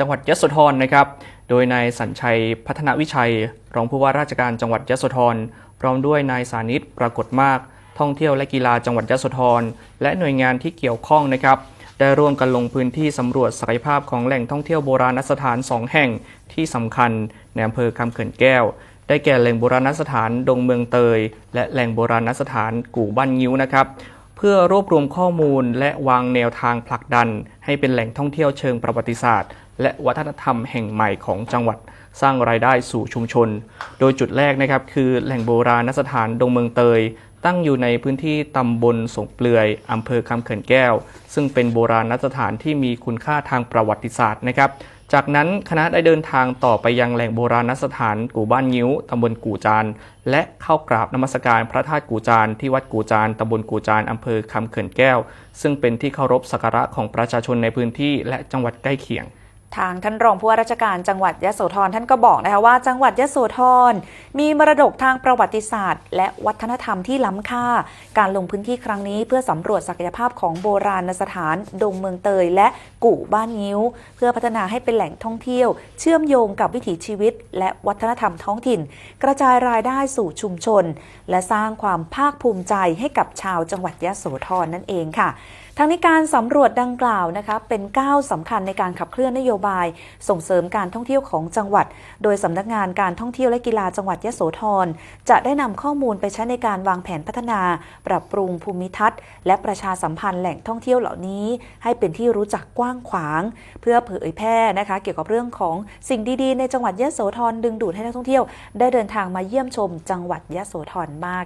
จังหวัดยะโสธรนะครับ โดยนายสัญชัยพัฒนาวิชัย รองผู้ว่าราชการจังหวัดยะโสธรพร้อมด้วยนายสานิตปรากฏมาก ท่องเที่ยวและกีฬาจังหวัดยะโสธรและหน่วยงานที่เกี่ยวข้องนะครับได้ร่วมกันลงพื้นที่สำรวจศักยภาพของแหล่งท่องเที่ยวโบราณสถาน 2 แห่งที่สำคัญในอำเภอคำเขื่อนแก้ว ได้แก่แหล่งโบราณสถานดงเมืองเตย และแหล่งโบราณสถานกู่บ้านงิ้วนะครับ พื่อรวบรวมข้อมูลและวางแนวทางผลักดัน ให้เป็นแหล่งท่องเที่ยวเชิงประวัติศาสตร์ และวัฒนธรรมแห่งใหม่ของจังหวัดสร้างรายได้สู่ชุมชน โดยจุดแรกนะครับคือแหล่งโบราณสถานดงเมืองเตย ตั้งอยู่ในพื้นที่ตำบลสงเปลือยอำเภอคำเขื่อนแก้ว ซึ่งเป็นโบราณสถานที่มีคุณค่าทางประวัติศาสตร์นะครับ จากนั้นคณะได้เดินทางต่อไปยังแหล่งโบราณสถานกู่บ้านงิ้วตำบลกู่จานและเข้ากราบนมัสการพระธาตุกู่จานที่วัดกู่จานตำบลกู่จานอำเภอคำเขื่อนแก้ว ซึ่งเป็นที่เคารพสักการะของประชาชนในพื้นที่และจังหวัดใกล้เคียง ทางท่านรองผู้ว่าราชการจังหวัดยะโสธรท่านก็บอกนะคะว่า จังหวัดยะโสธรมีมรดกทางประวัติศาสตร์ และวัฒนธรรมที่ล้ำค่า การลงพื้นที่ครั้งนี้เพื่อสำรวจศักยภาพของโบราณสถาน ดงเมืองเตย และกู่บ้านงิ้ว เพื่อพัฒนาให้เป็นแหล่งท่องเที่ยว เชื่อมโยงกับวิถีชีวิต และวัฒนธรรมท้องถิ่น กระจายรายได้สู่ชุมชน และสร้างความภาคภูมิใจให้กับชาวจังหวัดยะโสธรนั่นเองค่ะทั้งนี้การสำรวจดังกล่าวนะคะเป็นก้าวสำคัญในการขับเคลื่อนนโยบายส่งเสริมการท่องเที่ยวของจังหวัด โดยสำนักงานการท่องเที่ยวและกีฬาจังหวัดยะโสธรจะได้นำข้อมูลไปใช้ในการวางแผนพัฒนา ปรับปรุงภูมิทัศน์ และประชาสัมพันธ์แหล่งท่องเที่ยวเหล่านี้ ให้เป็นที่รู้จักกว้างขวาง เพื่อเผยแพร่นะคะ เกี่ยวกับเรื่องของสิ่งดีๆ ในจังหวัดยะโสธรดึงดูดให้นักท่องเที่ยว ได้เดินทางมาเยี่ยมชมจังหวัดยะโสธรมาก